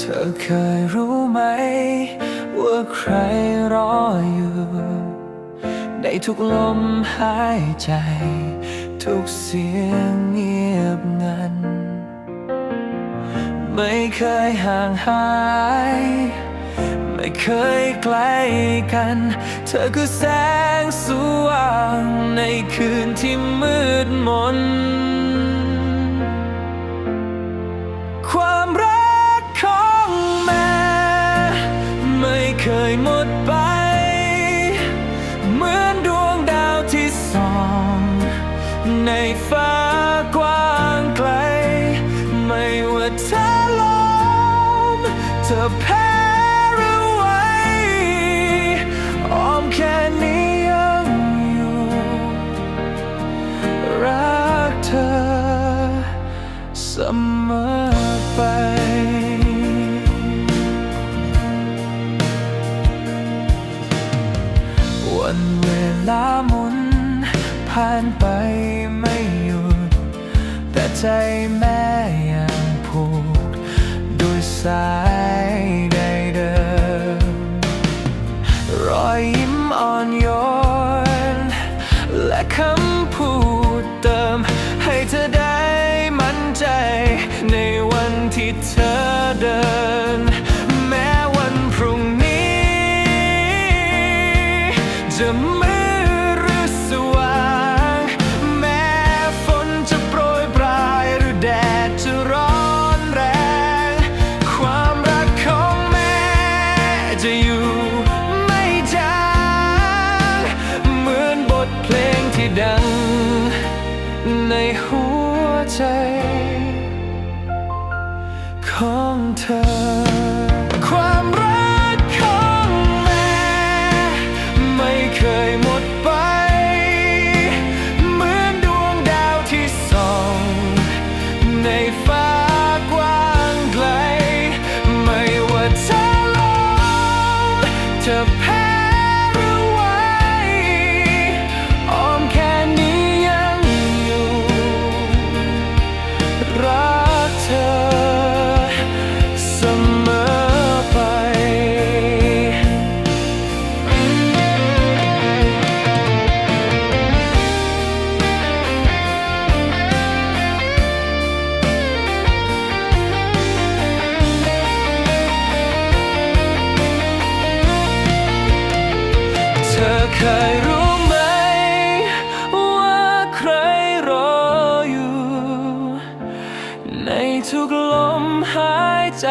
ธอเคยรู้ไหม ว่าใครรออยู่ ในทุกลมหายใจ ทุกเสียงเงียบงัน ไม่เคยห่างหาย ไม่เคยไกลกัน เธอคือแสงสว่างในคืนที่มืดมน เคยหมดไป เหมือนดวงดาวที่ส่อง ในฟ้ากว้างไกล ไม่ว่าเธอลมเธอแพ้หรือไหวอ้อมแค่นี้ยังอยู่ รักเธอเสมอไป นเวลาหมุน ผ่านไปไม่หยุด แต่ใจแม่ยังผูกด้วยสายใดเดิม รอยยิ้มอ่อนโยน และคำพูดเติม ให้เธอได้มั่นใจ ในวันที่เธอเดิน จะมืดหรือสว่าง แม้ฝนจะโปรยปลายหรือแดดจะร้อนแรง ความรักของแม่จะอยู่ไม่จางเหมือนบทเพลงที่ดัง ในหัวใจ ของเธอ มอไป เธอเคยรู้ไหม ว่าใครรออยู่ ในทุกลมหายใจ